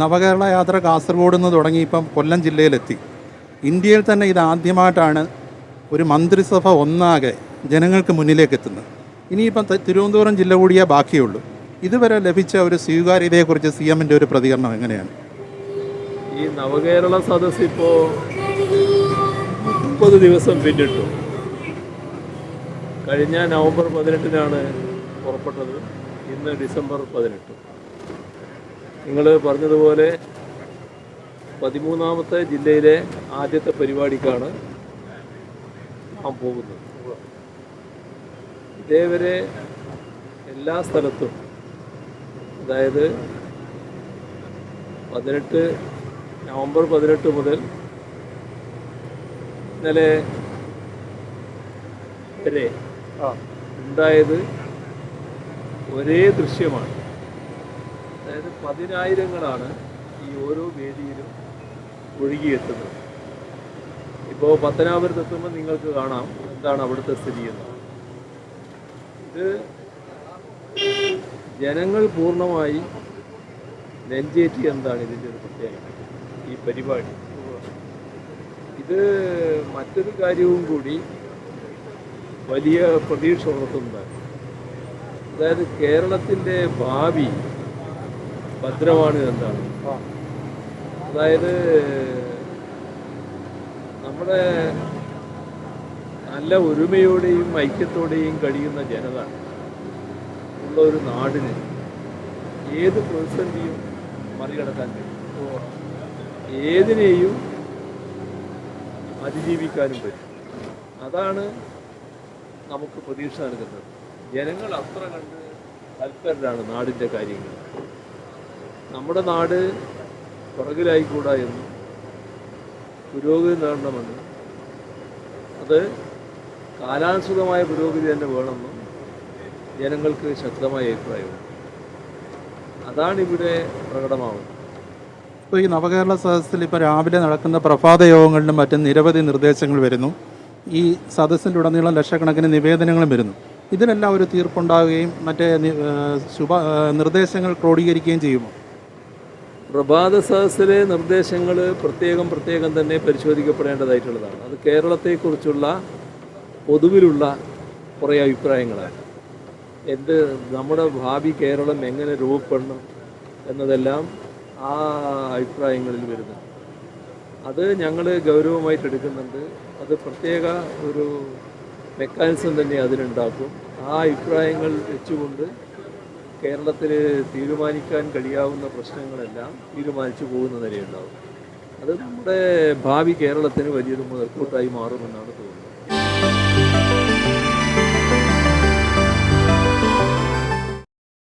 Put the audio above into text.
നവകേരള യാത്ര കാസർഗോഡ് നിന്ന് തുടങ്ങി ഇപ്പം കൊല്ലം ജില്ലയിലെത്തി. ഇന്ത്യയിൽ തന്നെ ഇതാദ്യമായിട്ടാണ് ഒരു മന്ത്രിസഭ ഒന്നാകെ ജനങ്ങൾക്ക് മുന്നിലേക്ക് എത്തുന്നത്. ഇനിയിപ്പം തിരുവനന്തപുരം ജില്ല കൂടിയേ ബാക്കിയുള്ളൂ. ഇതുവരെ ലഭിച്ച ഒരു സ്വീകാര്യതയെക്കുറിച്ച് സി എമ്മിന്റെ ഒരു പ്രതികരണം എങ്ങനെയാണ്? ഈ നവകേരള സദസ് ഇപ്പോൾ മുപ്പത് ദിവസം പിന്നിട്ടു. കഴിഞ്ഞ നവംബർ പതിനെട്ടിനാണ് പുറപ്പെട്ടത്. ഇന്ന് ഡിസംബർ പതിനെട്ട്. നിങ്ങൾ പറഞ്ഞതുപോലെ പതിമൂന്നാമത്തെ ജില്ലയിലെ ആദ്യത്തെ പരിപാടിക്കാണ് നാം പോകുന്നത്. ഇതേവരെ എല്ലാ സ്ഥലത്തും അതായത് പതിനെട്ട് നവംബർ പതിനെട്ട് മുതൽ ഇന്നലെ വരെ ഉണ്ടായത് ഒരേ ദൃശ്യമാണ്. അതായത് പതിനായിരങ്ങളാണ് ഈ ഓരോ വേദിയിലും ഒഴുകിയെത്തുന്നത്. ഇപ്പോൾ പത്തനാപുരത്തെത്തുമ്പോൾ നിങ്ങൾക്ക് കാണാം എന്താണ് അവിടുത്തെ സ്ഥിതി എന്ന്. ഇത് ജനങ്ങൾ പൂർണമായി നെഞ്ചേറ്റി എന്താണ് ഇതിന്റെ ഒരു പ്രത്യേകത? ഈ പരിപാടി. ഇത് മറ്റൊരു കാര്യവും കൂടി വലിയ പ്രതീക്ഷ ഉണർത്തുന്നതാണ് അതായത് കേരളത്തിന്റെ ഭാവി ഭദ്രമാണ് എന്താണ് അതായത് നമ്മുടെ നല്ല ഒരുമയോടെയും ഐക്യത്തോടെയും കഴിയുന്ന ജനത ഉള്ള ഒരു നാടിന് ഏത് പ്രതിസന്ധിയും മറികടക്കാൻ കഴിയും. ഏതിനെയും അതിജീവിക്കാനും പറ്റും. അതാണ് നമുക്ക് പ്രതീക്ഷ നൽകുന്നത്. ജനങ്ങൾ അത്ര കണ്ട് തൽപരരാണ് നാടിന്റെ കാര്യങ്ങൾ നമ്മുടെ നാട് പുറകിലായിക്കൂടാ എന്നും പുരോഗതി നേടണമെന്ന്. അത് കാലാനുസൃതമായ പുരോഗതി തന്നെ വേണമെന്നും ജനങ്ങൾക്ക് ശക്തമായ അഭിപ്രായമുണ്ട് അതാണ് ഇവിടെ പ്രകടമാവുന്നത്. ഇപ്പോൾ ഈ നവകേരള സദസ്സിൽ ഇപ്പോൾ രാവിലെ നടക്കുന്ന പ്രഭാത യോഗങ്ങളിലും മറ്റും നിരവധി നിർദ്ദേശങ്ങൾ വരുന്നു. ഈ സദസ്സിലുടനീളം ലക്ഷക്കണക്കിന് നിവേദനങ്ങളും വരുന്നു. ഇതിനെല്ലാം ഒരു തീർപ്പുണ്ടാവുകയും മറ്റേ ശുഭ നിർദ്ദേശങ്ങൾ ക്രോഡീകരിക്കുകയും ചെയ്യുമോ? പ്രഭാത സദസ്സിലെ നിർദ്ദേശങ്ങൾ പ്രത്യേകം പ്രത്യേകം തന്നെ പരിശോധിക്കപ്പെടേണ്ടതായിട്ടുള്ളതാണ്. അത് കേരളത്തെക്കുറിച്ചുള്ള പൊതുവിലുള്ള കുറേ അഭിപ്രായങ്ങളാണ്. എന്ത് നമ്മുടെ ഭാവി കേരളം എങ്ങനെ രൂപപ്പെടണം എന്നതെല്ലാം ആ അഭിപ്രായങ്ങളിൽ വരുന്നു അത് ഞങ്ങൾ ഗൗരവമായിട്ട് എടുക്കുന്നുണ്ട്. അത് പ്രത്യേക ഒരു മെക്കാനിസം തന്നെ അതിനുണ്ടാക്കും ആ അഭിപ്രായങ്ങൾ വെച്ചുകൊണ്ട് കേരളത്തിൽ തീരുമാനിക്കാൻ കഴിയാവുന്ന പ്രശ്നങ്ങളെല്ലാം തീരുമാനിച്ചു പോകുന്ന നിലയുണ്ടാവും. അത് നമ്മുടെ ഭാവി കേരളത്തിന് വലിയൊരു മുതൽക്കൂട്ടായി മാറുമെന്നാണ് തോന്നുന്നത്.